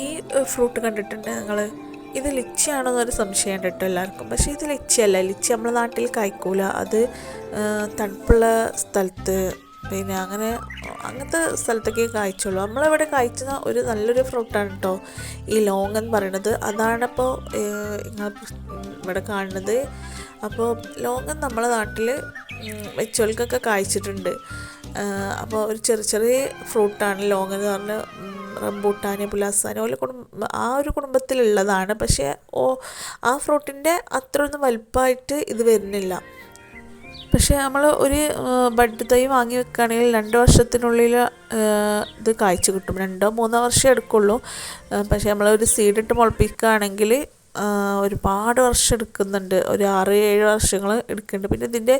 ഈ ഫ്രൂട്ട് കണ്ടിട്ടുണ്ട് നിങ്ങൾ ഇത് ലിച്ചിയാണോ എന്നൊരു സംശയം കേട്ടോ എല്ലാവർക്കും. പക്ഷേ ഇത് ലിച്ചിയല്ല. ലിച്ചി നമ്മുടെ നാട്ടിൽ കായ്ക്കൂല. അത് തണുപ്പുള്ള സ്ഥലത്ത്. പിന്നെ അങ്ങനെ അങ്ങനത്തെ സ്ഥലത്തൊക്കെ കായ്ച്ചുള്ളൂ. നമ്മളിവിടെ കായ്ച്ചുന്ന ഒരു നല്ലൊരു ഫ്രൂട്ടാണ് കേട്ടോ ഈ ലോങ് എന്ന് പറയുന്നത് അതാണിപ്പോൾ നിങ്ങൾ ഇവിടെ കാണുന്നത്. അപ്പോൾ ലോങ് നമ്മളെ നാട്ടിൽ വെച്ചോൽക്കൊക്കെ കായ്ച്ചിട്ടുണ്ട്. അപ്പോൾ ഒരു ചെറിയ ചെറിയ ഫ്രൂട്ടാണ് ലോങ് എന്ന് പറഞ്ഞ റംബൂട്ടാന് പുലാസാന് ഓല കുടുംബ ആ ഒരു കുടുംബത്തിലുള്ളതാണ്. പക്ഷേ ഓ ആ ഫ്രൂട്ടിന്റെ അത്രയൊന്നും വലുപ്പമായിട്ട് ഇത് വരുന്നില്ല. പക്ഷേ നമ്മൾ ഒരു ബഡ് തൈ വാങ്ങി വെക്കുകയാണെങ്കിൽ രണ്ട് വർഷത്തിനുള്ളിൽ ഇത് കായ്ച്ചു കിട്ടും. രണ്ടോ മൂന്നോ വർഷം എടുക്കുള്ളൂ. പക്ഷേ നമ്മൾ ഒരു സീഡിട്ട് മുളപ്പിക്കുകയാണെങ്കിൽ ഒരുപാട് വർഷം എടുക്കുന്നുണ്ട്. ഒരു ആറ് ഏഴ് വർഷങ്ങൾ എടുക്കുന്നുണ്ട്. പിന്നെ ഇതിന്റെ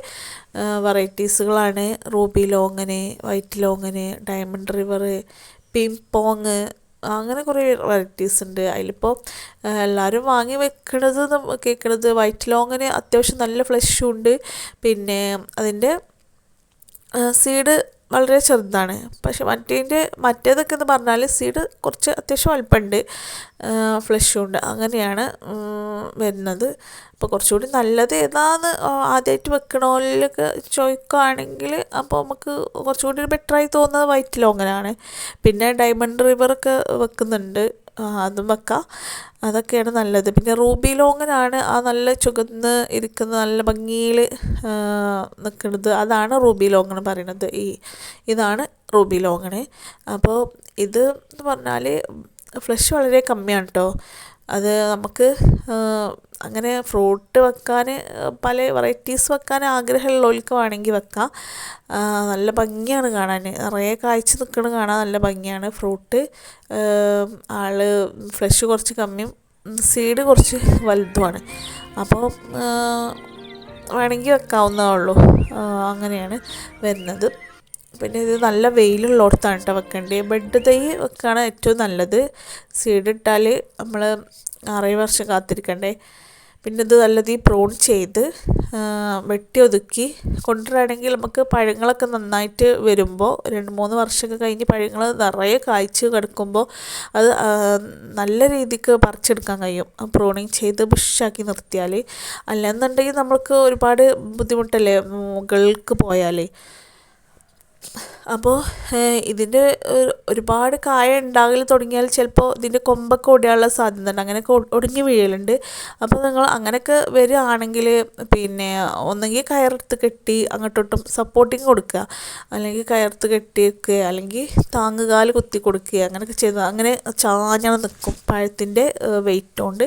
വെറൈറ്റീസുകളാണ് ruby longan white longan diamond river ping pong അങ്ങനെ കുറേ വെറൈറ്റീസ് ഉണ്ട്. അതിലിപ്പോൾ എല്ലാവരും വാങ്ങി വെക്കണത് കേൾക്കണത് വൈറ്റ് ലോങ്ങിന് അത്യാവശ്യം നല്ല ഫ്ലഷും ഉണ്ട്. പിന്നെ അതിന്റെ സീഡ് വളരെ ചെറുതാണ്. പക്ഷെ മറ്റേതിന്റെ മറ്റേതൊക്കെ എന്ന് പറഞ്ഞാൽ സീഡ് കുറച്ച് അത്യാവശ്യം അല്പമുണ്ട്. ഫ്ലഷും ഉണ്ട്. അങ്ങനെയാണ് വരുന്നത്. അപ്പോൾ കുറച്ചുകൂടി നല്ലത് ഏതാന്ന് ആദ്യമായിട്ട് വെക്കണോലൊക്കെ ചോദിക്കുകയാണെങ്കിൽ അപ്പോൾ നമുക്ക് കുറച്ചുകൂടി ബെറ്ററായി തോന്നുന്നത് വൈറ്റ് ലോങ്ങനാണ് പിന്നെ ഡയമണ്ട് റിവറൊക്കെ വെക്കുന്നുണ്ട്. അതും വെക്കാം. അതൊക്കെയാണ് നല്ലത്. പിന്നെ റൂബി ലോങ്ങനാണ് ആ നല്ല ചുകന്ന് ഇരിക്കുന്ന നല്ല ഭംഗിയിൽ നിൽക്കുന്നത് അതാണ് റൂബി ലോങ്ങൺ പറയുന്നത്. ഈ ഇതാണ് റൂബി ലോങ്ങണ് അപ്പോൾ ഇത് എന്ന് പറഞ്ഞാൽ ഫ്ലഷ് വളരെ കമ്മിയാണ് കേട്ടോ അത് നമുക്ക് അങ്ങനെ ഫ്രൂട്ട് വെക്കാൻ പല വെറൈറ്റീസ് വെക്കാൻ ആഗ്രഹമുള്ളവർക്ക് വേണമെങ്കിൽ വെക്കാം നല്ല ഭംഗിയാണ് കാണാൻ. നിറയെ കായ്ച്ച് നിൽക്കുന്നത് കാണാൻ നല്ല ഭംഗിയാണ് ഫ്രൂട്ട്. ആൾ ഫ്രഷ് കുറച്ച് കമ്മിയും സീഡ് കുറച്ച് വലുതുമാണ്. അപ്പോൾ വേണമെങ്കിൽ വെക്കാവുന്നതേ ഉള്ളൂ. അങ്ങനെയാണ് വരുന്നത്. പിന്നെ ഇത് നല്ല വെയിലുള്ളിടത്താണ് കേട്ടോ വെക്കേണ്ടത് ബെഡ് തൈ വെക്കുകയാണ് ഏറ്റവും നല്ലത്. സീഡ് ഇട്ടാൽ നമ്മൾ ആറേ വർഷം കാത്തിരിക്കണ്ടേ. പിന്നെ ഇത് നല്ലത് ഈ പ്രോൺ ചെയ്ത് വെട്ടി ഒതുക്കി കൊണ്ടുവരാണെങ്കിൽ നമുക്ക് പഴങ്ങളൊക്കെ നന്നായിട്ട് വരുമ്പോൾ രണ്ട് മൂന്ന് വർഷമൊക്കെ കഴിഞ്ഞ് പഴങ്ങൾ നിറയെ കായ്ച്ച് കിടക്കുമ്പോൾ അത് നല്ല രീതിക്ക് പറിച്ചെടുക്കാൻ കഴിയും. പ്രോണിങ് ചെയ്ത് ബുഷാക്കി നിർത്തിയാൽ അല്ലെന്നുണ്ടെങ്കിൽ നമ്മൾക്ക് ഒരുപാട് ബുദ്ധിമുട്ടല്ലേ മുകളിലേക്ക് പോയാൽ അപ്പോൾ ഇതിന്റെ ഒരുപാട് കായ ഉണ്ടാകൽ തുടങ്ങിയാൽ ചിലപ്പോൾ ഇതിന്റെ കൊമ്പൊക്കെ ഒടിയാനുള്ള സാധ്യത ഉണ്ട്. അങ്ങനെയൊക്കെ ഒടിഞ്ഞു വീഴലുണ്ട്. അപ്പോൾ നിങ്ങൾ അങ്ങനെയൊക്കെ വരികയാണെങ്കിൽ പിന്നെ ഒന്നെങ്കിൽ കയറെടുത്ത് കെട്ടി അങ്ങോട്ടോട്ടും സപ്പോർട്ടിങ് കൊടുക്കുക. അല്ലെങ്കിൽ കയർത്ത് കെട്ടി വെക്കുക. അല്ലെങ്കിൽ താങ്ങുകാൽ കുത്തി കൊടുക്കുക. അങ്ങനെയൊക്കെ ചെയ്ത് അങ്ങനെ ചാഞ്ഞാണ് നിൽക്കും. പഴത്തിന്റെ വെയിറ്റ് കൊണ്ട്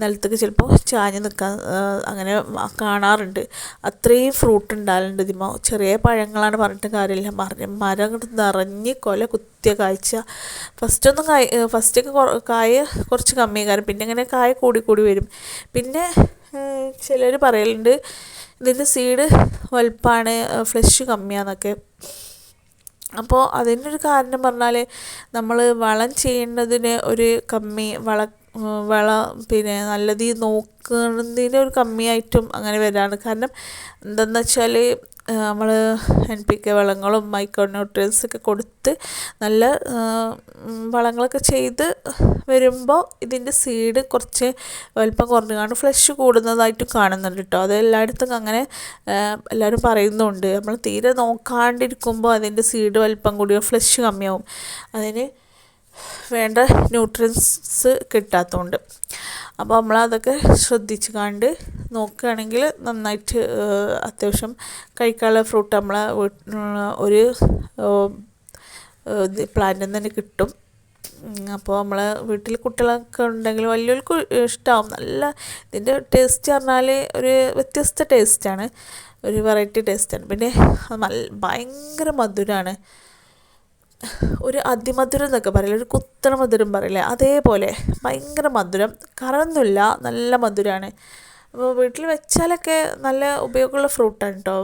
നിലത്തേക്ക് ചിലപ്പോൾ ചാഞ്ഞ് നിൽക്കാൻ അങ്ങനെ കാണാറുണ്ട്. അത്രയും ഫ്രൂട്ട് ഉണ്ടാകലുണ്ട് ഇതിമോ ചെറിയ പഴങ്ങളാണ് പറഞ്ഞിട്ട് കാര്യമില്ല. മരം മരം അങ്ങോട്ട് നിറഞ്ഞ് കൊല കുത്തിയ കാഴ്ച. ഫസ്റ്റൊന്നും കായ ഫസ്റ്റൊക്കെ കായ കുറച്ച് കമ്മി കാരണം പിന്നെ ഇങ്ങനെ കായ കൂടി കൂടി വരും. പിന്നെ ചിലർ പറയലുണ്ട് ഇതിന്റെ സീഡ് വലുപ്പമാണ് ഫ്ലഷ് കമ്മിയാന്നൊക്കെ. അപ്പോൾ അതിനൊരു കാരണം പറഞ്ഞാൽ നമ്മൾ വളം ചെയ്യേണ്ടതിന് ഒരു കമ്മി വള വള പിന്നെ നല്ല നോക്കുന്നതിന് ഒരു കമ്മിയായിട്ടും അങ്ങനെ വരാണ്. കാരണം എന്താണെന്ന് വെച്ചാൽ നമ്മൾ എൻ പി കെ വളങ്ങളും മൈക്രോ ന്യൂട്രിയൻസ് ഒക്കെ കൊടുത്ത് നല്ല വളങ്ങളൊക്കെ ചെയ്ത് വരുമ്പോൾ ഇതിന്റെ സീഡ് കുറച്ച് വലിപ്പം കുറഞ്ഞാണ് ഫ്ലഷ് കൂടുന്നതായിട്ട് കാണുന്നുണ്ട് കേട്ടോ അത് എല്ലായിടത്തും അങ്ങനെ എല്ലാവരും പറയുന്നുണ്ട്. നമ്മൾ തീരെ നോക്കാണ്ടിരിക്കുമ്പോൾ അതിന്റെ സീഡ് വലിപ്പം കൂടിയോ ഫ്ലഷ് കമ്മിയാവും. അതിന് വേണ്ട ന്യൂട്രിയൻസ് കിട്ടാത്തതുകൊണ്ട് അപ്പോൾ നമ്മളതൊക്കെ ശ്രദ്ധിച്ച് കണ്ട് നോക്കുകയാണെങ്കിൽ നന്നായിട്ട് അത്യാവശ്യം കഴിക്കാനുള്ള ഫ്രൂട്ട് നമ്മളെ ഒരു പ്ലാന്റിൽ തന്നെ കിട്ടും. അപ്പോൾ നമ്മളെ വീട്ടിൽ കുട്ടികളൊക്കെ ഉണ്ടെങ്കിൽ വലിയവർക്ക് ഇഷ്ടമാവും നല്ല ഇതിന്റെ ടേസ്റ്റ് പറഞ്ഞാൽ ഒരു വ്യത്യസ്ത ടേസ്റ്റാണ് ഒരു വെറൈറ്റി ടേസ്റ്റാണ് പിന്നെ നല്ല ഭയങ്കര മധുരമാണ് ഒരു അതിമധുരം എന്നൊക്കെ പറയില്ല ഒരു കുത്തണ മധുരം പറയില്ലേ അതേപോലെ ഭയങ്കര മധുരം കറന്നില്ല നല്ല മധുരമാണ് അപ്പോൾ വീട്ടിൽ വെച്ചാലൊക്കെ നല്ല ഉപയോഗമുള്ള ഫ്രൂട്ടാണ് കേട്ടോ